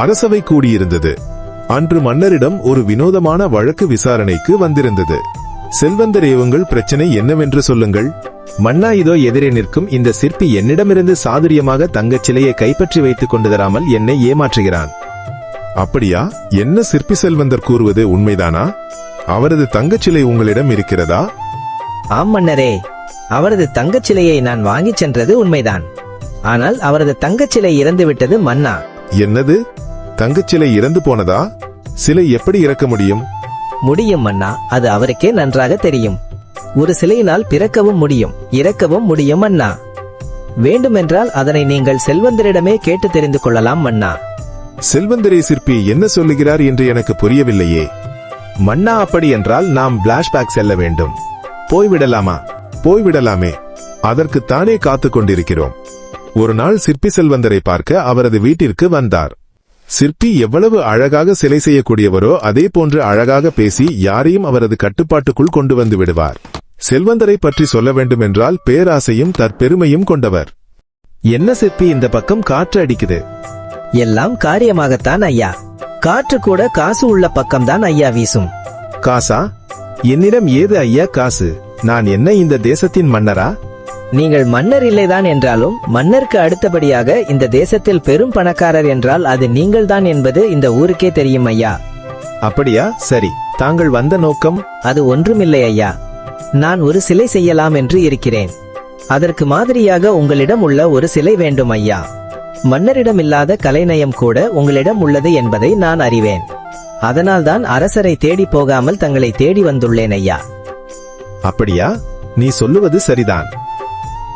அரசவை கூடியிருந்தது. அன்று மன்னரிடம் ஒரு வினோதமான வழக்கு விசாரணைக்கு வந்திருந்தது. செல்வந்தரே உங்கள் பிரச்சனை என்னவென்று சொல்லுங்கள். மன்னா இதோ எதிரே நிற்கும் இந்த சிற்பி என்னிடமிருந்து சாதுரியமாக தங்கச் சிலையை கைப்பற்றி வைத்துக் கொண்டு தராமல் என்னை ஏமாற்றுகிறான். அப்படியா? என்ன சிற்பி செல்வந்தர் கூறுவது உண்மைதானா? அவரது தங்கச்சிலை உங்களிடம் இருக்கிறதா? ஆம் மன்னரே. அவரது தங்கச் சிலையை நான் வாங்கிச் சென்றது உண்மைதான். ஆனால் அவரது தங்கச் சிலை இறந்துவிட்டது மன்னா. என்னது? தங்கச்சிலை இறந்து போனதா? சிலை எப்படி இறக்க முடியும்? முடியும் மன்னா அது அவருக்கே நன்றாக தெரியும். ஒரு சிலையினால் பிறக்கவும் முடியும் இறக்கவும் முடியும் மன்னா வேண்டுமென்றால் அதனை நீங்கள் செல்வந்தரிடமே கேட்டு தெரிந்து கொள்ளலாம் மன்னா செல்வந்தரே சிற்பி என்ன சொல்லுகிறார் என்று எனக்கு புரியவில்லையே. மன்னா அப்படி என்றால் நாம் பிளாஷ்பேக் செல்ல வேண்டும். போய்விடலாமா? போய்விடலாமே. அதற்குத்தானே காத்துக் கொண்டிருக்கிறோம். ஒரு நாள் சிற்பி செல்வந்தரை பார்க்க அவரது வீட்டிற்கு வந்தார். சிற்பி எவ்வளவு அழகாக சிலை செய்யக்கூடியவரோ அதே போன்று அழகாக பேசி யாரையும் அவரது கட்டுப்பாட்டுக்குள் கொண்டு வந்து விடுவார். செல்வந்தரை பற்றி சொல்ல வேண்டுமென்றால் பேராசையும் தற்பெருமையும் கொண்டவர். என்ன சிற்பி இந்த பக்கம் காற்று அடிக்குது? எல்லாம் காரியமாகத்தான் ஐயா. காற்று கூட காசு உள்ள பக்கம்தான் ஐயா வீசும். காசா? என்னிடம் ஏது ஐயா காசு? நான் என்ன இந்த தேசத்தின் மன்னரா? நீங்கள் மன்னர் இல்லைதான் என்றாலும் மன்னருக்கு அடுத்தபடியாக இந்த தேசத்தில் பெரும் பணக்காரர் என்றால் அது நீங்கள்தான் என்பது இந்த ஊருக்கே தெரியும் ஐயா. அப்படியா? சரி தாங்கள் வந்த நோக்கம்? அது ஒன்றுமில்லை ஐயா. நான் ஒரு சிலை செய்யலாம் என்று இருக்கிறேன். அதற்கு மாதிரியாக உங்களிடம் உள்ள ஒரு சிலை வேண்டும் ஐயா. மன்னரிடம் இல்லாத கலைநயம் கூட உங்களிடம் உள்ளது என்பதை நான் அறிவேன். அதனால்தான் அரசரை தேடி போகாமல் தங்களை தேடி வந்துள்ளேன் ஐயா. அப்படியா? நீ சொல்லுவது சரிதான்.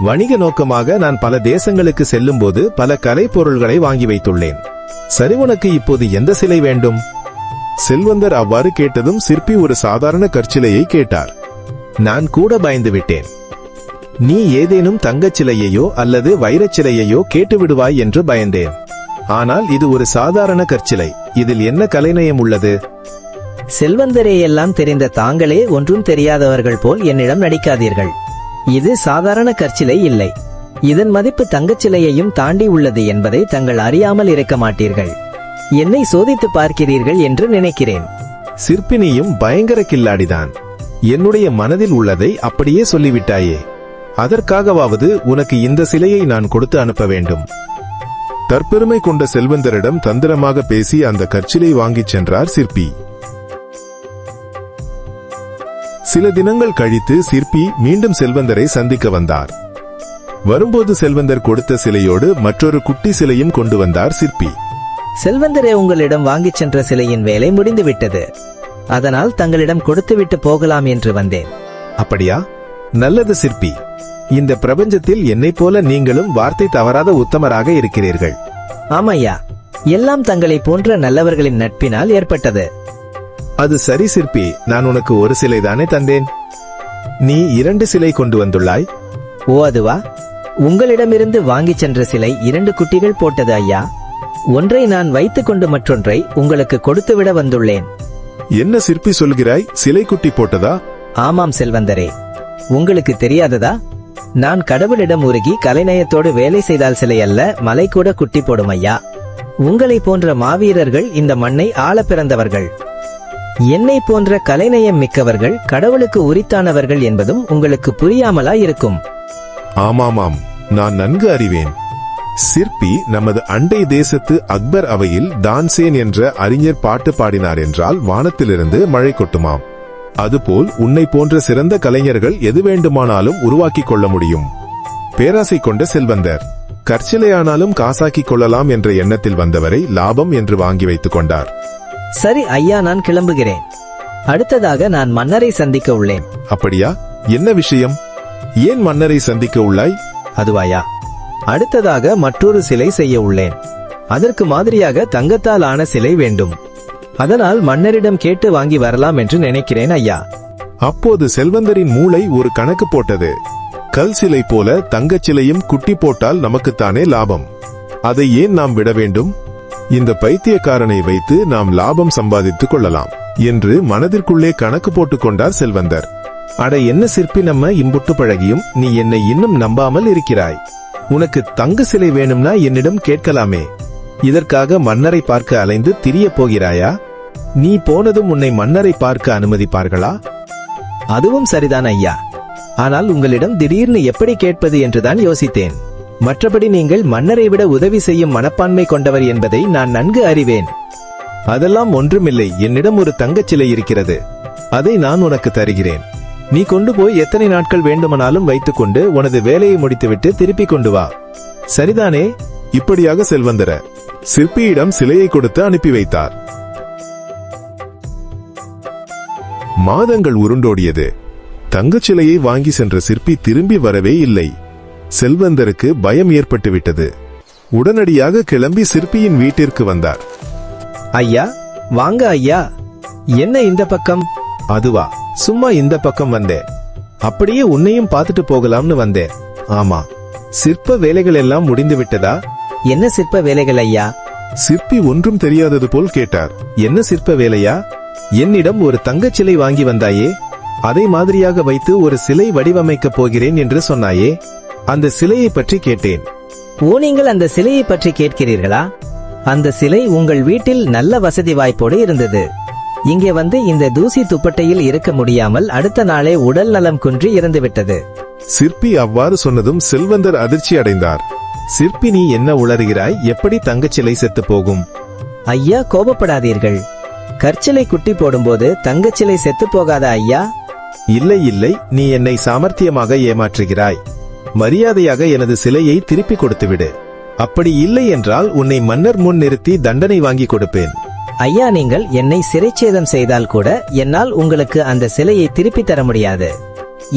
வணிக நோக்கமாக நான் பல தேசங்களுக்கு செல்லும்போது பல கலை பொருள்களை வாங்கி வைத்துள்ளேன். சரி உனக்கு இப்போது எந்த சிலை வேண்டும்? செல்வந்தர் அவ்வாறு கேட்டதும் சிற்பி ஒரு சாதாரண கற்சிலையை கேட்டார். நான் கூட பயந்து விட்டேன். நீ ஏதேனும் தங்கச் சிலையையோ அல்லது வைரச் சிலையையோ கேட்டு விடுவாய் என்று பயந்தேன். ஆனால் இது ஒரு சாதாரண கற்சிலை. இதில் என்ன கலைநயம் உள்ளது? செல்வந்தரே எல்லாம் தெரிந்த தாங்களே ஒன்றும் தெரியாதவர்கள் போல் என்னிடம் நடிக்காதீர்கள். இது சாதாரண கற்சிலை இல்லை. இதன் மதிப்பு தங்கச் சிலையையும் தாண்டி உள்ளது என்பதை தங்கள் அறியாமல் இருக்க மாட்டீர்கள். என்னை சோதித்து பார்க்கிறீர்கள் என்று நினைக்கிறேன். சிற்பினியும் பயங்கர கில்லாடிதான். என்னுடைய மனதில் உள்ளதை அப்படியே சொல்லிவிட்டாயே. அதற்காகவாவது உனக்கு இந்த சிலையை நான் கொடுத்து அனுப்ப வேண்டும். தற்பெருமை கொண்ட செல்வந்தரிடம் தந்திரமாக பேசி அந்த கற்சிலை வாங்கிச் சென்றார் சிற்பி. சில தினங்கள் கழித்து சிற்பி மீண்டும் செல்வந்தரை சந்திக்க வந்தார். வரும்போது செல்வந்தர் கொடுத்த சிலையோடு மற்றொரு குட்டி சிலையும் கொண்டு வந்தார் சிற்பி. செல்வந்தரே உங்களிடம் வாங்கிச் சென்ற சிலையின் வேலை முடிந்துவிட்டது. அதனால் தங்களிடம் கொடுத்துவிட்டு போகலாம் என்று வந்தேன். அப்படியா? நல்லது சிற்பி. இந்த பிரபஞ்சத்தில் என்னைப் போல நீங்களும் வார்த்தை தவறாத உத்தமராக இருக்கிறீர்கள். ஆமையா. எல்லாம் தங்களை போன்ற நல்லவர்களின் நட்பினால் ஏற்பட்டது. அது சரி சிற்பி நான் உனக்கு ஒரு சிலை தானே தந்தேன். நீ இரண்டு சிலை கொண்டு வந்துள்ளாய். ஓ அதுவா? உங்களிடமிருந்து வாங்கிச் சென்ற சிலை இரண்டு குட்டிகள் போட்டது ஐயா. ஒன்றை நான் வைத்துக்கொண்டு மற்றொன்றை உங்களுக்கு கொடுத்துவிட வந்துள்ளேன். என்ன சிற்பி சொல்கிறாய்? சிலை குட்டி போட்டதா? ஆமாம் செல்வந்தரே. உங்களுக்கு தெரியாததா? நான் கடவுளிடம் உருகி கலைநயத்தோடு வேலை செய்தால் சிலை அல்ல மலை கூட குட்டி போடும் ஐயா. உங்களை போன்ற மாவீரர்கள் இந்த மண்ணை ஆள பிறந்தவர்கள். என்னை போன்ற கலைநயம் மிக்கவர்கள் கடவுளுக்கு உரித்தானவர்கள் என்பதும் உங்களுக்கு புரியாமலா இருக்கும் ஆமாமாம் நான் நன்கு அறிவேன். சிற்பி நமது அண்டை தேசத்து அக்பர் அவையில் தான்சேன் என்ற அறிஞர் பாட்டு பாடினார் என்றால் வானத்திலிருந்து மழை கொட்டுமாம். அதுபோல் உன்னை போன்ற சிறந்த கலைஞர்கள் எது வேண்டுமானாலும் உருவாக்கிக் கொள்ள முடியும். பேராசை கொண்ட செல்வந்தர் கற்சிலையானாலும் காசாக்கிக் கொள்ளலாம் என்ற எண்ணத்தில் வந்தவரை லாபம் என்று வாங்கி வைத்துக் கொண்டார். சரி ஐயா நான் கிளம்புகிறேன். அடுத்ததாக நான் மன்னரை சந்திக்க உள்ளேன். அப்படியா? என்ன விஷயம்? ஏன் மன்னரை சந்திக்க உள்ளாய்? அதுவாயா? அடுத்ததாக மற்றொரு சிலை செய்ய உள்ளேன். அதற்கு மாதிரியாக தங்கத்தால் ஆன சிலை வேண்டும். அதனால் மன்னரிடம் கேட்டு வாங்கி வரலாம் என்று நினைக்கிறேன் ஐயா. அப்போது செல்வந்தரின் மூளை ஒரு கணக்கு போட்டது. கல் சிலை போல தங்கச் சிலையும் குட்டி போட்டால் நமக்குத்தானே லாபம். அதை ஏன் நாம் விட வேண்டும்? இந்த பைத்தியக்காரனை வைத்து நாம் லாபம் சம்பாதித்துக் கொள்ளலாம் என்று மனதிற்குள்ளே கணக்கு போட்டுக் கொண்டார் செல்வந்தர். அட என்ன சிற்பி நம்ம இம்புட்டு பழகியும் நீ என்னை இன்னும் நம்பாமல் இருக்கிறாய். உனக்கு தங்க சிலை வேணும்னா என்னிடம் கேட்கலாமே. இதற்காக மன்னரை பார்க்க அலைந்து திரியப் போகிறாயா? நீ போனதும் உன்னை மன்னரை பார்க்க அனுமதிப்பார்களா? அதுவும் சரிதான் ஐயா. ஆனால் உங்களிடம் திடீர்னு எப்படி கேட்பது என்றுதான் யோசித்தேன். மற்றபடி நீங்கள் மன்னரை விட உதவி செய்யும் மனப்பான்மை கொண்டவர் என்பதை நான் நன்கு அறிவேன். அதெல்லாம் ஒன்றுமில்லை. என்னிடம் ஒரு தங்கச் சிலை இருக்கிறது. அதை நான் உனக்கு தருகிறேன். நீ கொண்டு போய் எத்தனை நாட்கள் வேண்டுமானாலும் வைத்துக்கொண்டு உனது வேலையை முடித்துவிட்டு திருப்பிக் கொண்டு வா. சரிதானே? இப்படியாக செல்வந்தர சிற்பியிடம் சிலையை கொடுத்து அனுப்பி வைத்தார். மாதங்கள் உருண்டோடியது. தங்கச் சிலையை வாங்கி சென்ற சிற்பி திரும்பி வரவே இல்லை. செல்வந்தருக்கு பயம் ஏற்பட்டுவிட்டது. உடனடியாக கிளம்பி சிற்பியின் வீட்டிற்கு வந்தார். ஐயா வாங்க ஐயா. என்ன இந்த பக்கம்? அதுவா சும்மா இந்த பக்கம் வந்தேன். அப்படியே உன்னையும் பார்த்துட்டு போகலாம்னு வந்தேன். ஆமா சிற்ப வேலைகள் எல்லாம் முடிந்து விட்டதா? என்ன சிற்ப வேலைகள் ஐயா? சிற்பி ஒன்றும் தெரியாதது போல் கேட்டார். என்ன சிற்ப வேலையா? என்னிடம் ஒரு தங்கச் சிலை வாங்கி வந்தாயே. அதை மாதிரியாக வைத்து ஒரு சிலை வடிவமைக்கப் போகிறேன் என்று சொன்னாயே. அந்த சிலையை பற்றி கேட்டேன். ஓ நீங்கள் அந்த சிலையை பற்றி கேட்கிறீர்களா? அந்த சிலை உங்கள் வீட்டில் நல்ல வசதி வாய்ப்போடு இருந்தது. இங்கே வந்து இந்த தூசி துப்பட்டையில் இருக்க முடியாமல் அடுத்த நாளே உடல் நலம் குன்றி இறந்துவிட்டது. சிற்பி அவ்வாறு சொன்னதும் செல்வந்தர் அதிர்ச்சி அடைந்தார். சிற்பி நீ என்ன உளறுகிறாய்? எப்படி தங்கச் சிலை செத்து போகும்? ஐயா கோபப்படாதீர்கள். கற்சிலை குட்டி போடும்போது தங்கச்சிலை செத்து போகாதா ஐயா? இல்லை இல்லை. நீ என்னை சாமர்த்தியமாக ஏமாற்றுகிறாய். மரியாதையாக எனது சிலையை திருப்பி கொடுத்துவிடு. அப்படி இல்லை என்றால் உன்னை மன்னர் முன் நிறுத்தி தண்டனை வாங்கி கொடுப்பேன். ஐயா நீங்கள் என்னை சிறைச்சேதம் செய்தால் கூட என்னால் உங்களுக்கு அந்த சிலையை திருப்பி தர முடியாது.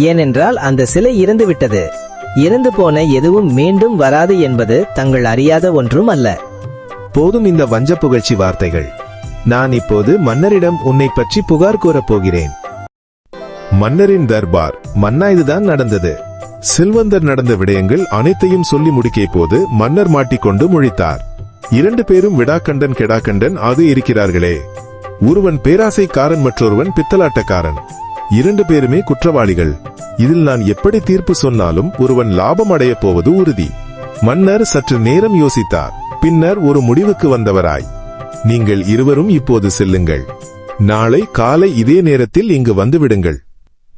ஏனென்றால் அந்த சிலை இறந்து விட்டது. இறந்து போன எதுவும் மீண்டும் வராது என்பது தங்கள் அறியாத ஒன்றும் அல்ல. போதும் இந்த வஞ்ச புகழ்ச்சி வார்த்தைகள். நான் இப்போது மன்னரிடம் உன்னை பற்றி புகார் கூறப் போகிறேன். மன்னரின் தர்பார் மன்னா இதுதான் நடந்தது. செல்வந்தர் நடந்த விடயங்கள் அனைத்தையும் சொல்லி முடிக்கிய போது மன்னர் மாட்டிக்கொண்டு முழித்தார். இரண்டு பேரும் விடாக்கண்டன் கெடாக்கண்டன் ஆக இருக்கிறார்களே. ஒருவன் பேராசைக்காரன் மற்றொருவன் பித்தலாட்டக்காரன். இரண்டு பேருமே குற்றவாளிகள். இதில் நான் எப்படி தீர்ப்பு சொன்னாலும் ஒருவன் லாபம் அடையப் போவது உறுதி. மன்னர் சற்று நேரம் யோசித்தார். பின்னர் ஒரு முடிவுக்கு வந்தவராய். நீங்கள் இருவரும் இப்போது செல்லுங்கள். நாளை காலை இதே நேரத்தில் இங்கு வந்துவிடுங்கள்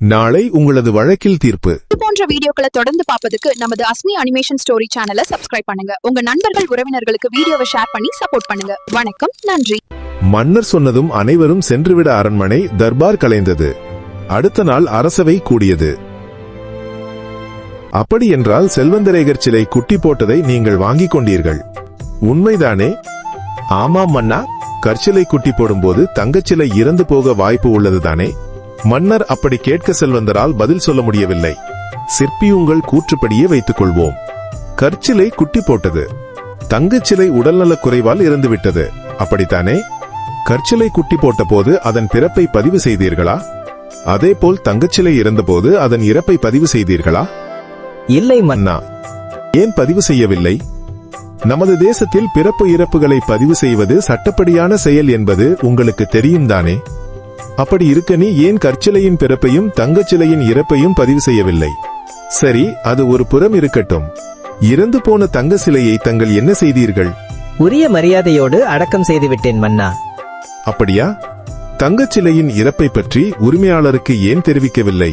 நாளை உங்களது வழக்கில் தீர்ப்பு. இது போன்ற வீடியோக்களை தொடர்ந்து பார்ப்பதுக்கு நமது அஸ்மி அனிமேஷன் ஸ்டோரி சேனலை சப்ஸ்கிரைப் பண்ணுங்க. உங்க நண்பர்கள் உறவினர்களுக்கு வீடியோவை ஷேர் பண்ணி சப்போர்ட் பண்ணுங்க. வணக்கம் நன்றி. மன்னர் சொன்னதும் அனைவரும் சென்றுவிட அரண்மனை தர்பார் கலைந்தது. அடுத்த நாள் அரசவை கூடியது. அப்படி என்றால் செல்வந்தரேகர் சிலை குட்டி போட்டதை நீங்கள் வாங்கிக் கொண்டீர்கள். உண்மைதானே? ஆமாம் மன்னா. கற்சிலை குட்டி போடும்போது தங்கச்சிலை இறந்து போக வாய்ப்பு உள்ளதுதானே? மன்னர் அப்படி கேட்க செல்வந்தரால் பதில் சொல்ல முடியவில்லை. சிற்பி உங்கள் கூற்றுப்படியே வைத்துக் கொள்வோம் கற்சிலை குட்டி போட்டது. தங்கச்சிலை உடல்நலக் குறைவால் இறந்துவிட்டது. அப்படித்தானே? கற்சிலை குட்டி போட்டபோது அதன் பிறப்பை பதிவு செய்தீர்களா? அதேபோல் தங்கச்சிலை இறந்தபோது அதன் இறப்பை பதிவு செய்தீர்களா? இல்லை மன்னா ஏன் பதிவு செய்யவில்லை? நமது தேசத்தில் பிறப்பு இறப்புகளை பதிவு செய்வது சட்டப்படியான செயல் என்பது உங்களுக்கு தெரியும் தானே? அப்படி இருக்க நீ ஏன் கற்சிலையின் பிறப்பையும் தங்கச்சிலையின் இறப்பையும் பதிவு செய்யவில்லை? சரி அது ஒரு புறம் இருக்கட்டும். இறந்து போன தங்க சிலையை தங்கள் என்ன செய்தீர்கள்? உரிய மரியாதையோடு அடக்கம் செய்துவிட்டேன் மன்னா. அப்படியா? தங்கச்சிலையின் இறப்பை பற்றி உரிமையாளருக்கு ஏன் தெரிவிக்கவில்லை?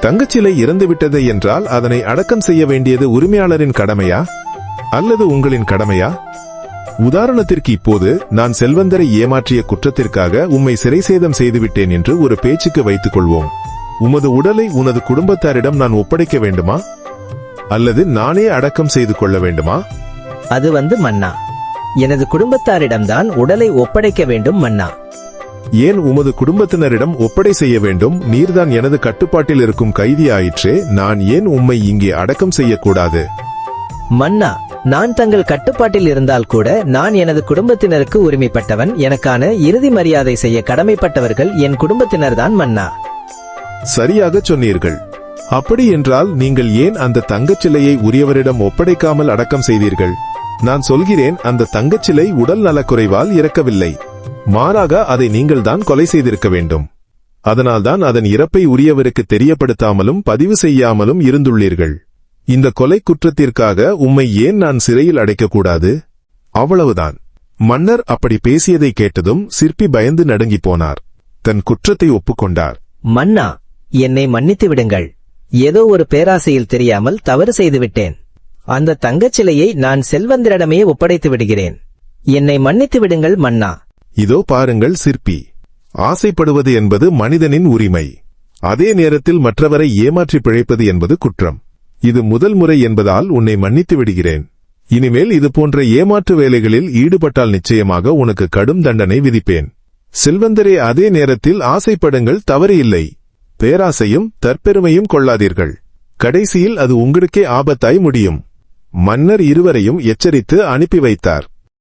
தங்கச்சிலை இறந்துவிட்டது என்றால் அதனை அடக்கம் செய்ய வேண்டியது உரிமையாளரின் கடமையா? அல்லது உங்களின் கடமையா? உதாரணத்திற்கு இப்போது நான் செல்வந்தரை ஏமாற்றிய குற்றத்திற்காக உம்மை சிறை சேதம் செய்துவிட்டேன் என்று ஒரு பேச்சுக்கு வைத்துக் கொள்வோம். உமது உடலை உனது குடும்பத்தாரிடம் நான் ஒப்படைக்க வேண்டுமா? அல்லது நானே அடக்கம் செய்து கொள்ள வேண்டுமா? அது வந்து மன்னா. எனது குடும்பத்தாரிடம்தான் உடலை ஒப்படைக்க வேண்டும் மன்னா. ஏன் உமது குடும்பத்தினரிடம் ஒப்படை செய்ய வேண்டும்? நீர்தான் எனது கட்டுப்பாட்டில் இருக்கும் கைதி ஆயிற்றே நான் ஏன் உம்மை இங்கே அடக்கம் செய்யக்கூடாது? மன்னா நான் தங்கள் கட்டுப்பாட்டில் இருந்தால் கூட நான் எனது குடும்பத்தினருக்கு உரிமைப்பட்டவன். எனக்கான இறுதி மரியாதை செய்ய கடமைப்பட்டவர்கள் என் குடும்பத்தினர்தான் மன்னா. சரியாக சொன்னீர்கள். அப்படி என்றால் நீங்கள் ஏன் அந்த தங்கச்சிலையை உரியவரிடம் ஒப்படைக்காமல் அடக்கம் செய்தீர்கள்? நான் சொல்கிறேன் அந்த தங்கச்சிலை உடல் நலக்குறைவால் இறக்கவில்லை. மாறாக அதை நீங்கள்தான் கொலை செய்திருக்க வேண்டும். அதனால்தான் அதன் இறப்பை உரியவருக்கு தெரியப்படுத்தாமலும் பதிவு செய்யாமலும் இருந்துள்ளீர்கள். இந்த கொலை குற்றத்திற்காக உம்மை ஏன் நான் சிறையில் அடைக்கக்கூடாது? அவ்வளவுதான். மன்னர் அப்படி பேசியதை கேட்டதும் சிற்பி பயந்து நடுங்கிப் போனார். தன் குற்றத்தை ஒப்புக்கொண்டார். மன்னா என்னை மன்னித்து விடுங்கள். ஏதோ ஒரு பேராசையில் தெரியாமல் தவறு செய்துவிட்டேன். அந்த தங்கச் சிலையை நான் செல்வந்தரிடமே ஒப்படைத்து விடுகிறேன். என்னை மன்னித்து விடுங்கள் மன்னா. இதோ பாருங்கள் சிற்பி. ஆசைப்படுவது என்பது மனிதனின் உரிமை. அதே நேரத்தில் மற்றவரை ஏமாற்றி பிழைப்பது என்பது குற்றம். இது முதல் முறை என்பதால் உன்னை மன்னித்து விடுகிறேன். இனிமேல் இது போன்ற ஏமாற்று வேலைகளில் ஈடுபட்டால் நிச்சயமாக உனக்கு கடும் தண்டனை விதிப்பேன். செல்வந்தரே அதே நேரத்தில் ஆசைப்படுங்கள் தவறு இல்லை பேராசையும் தற்பெருமையும் கொள்ளாதீர்கள். கடைசியில் அது உங்களுக்கே ஆபத்தாய் முடியும். மன்னர் இருவரையும் எச்சரித்து அனுப்பி வைத்தார்.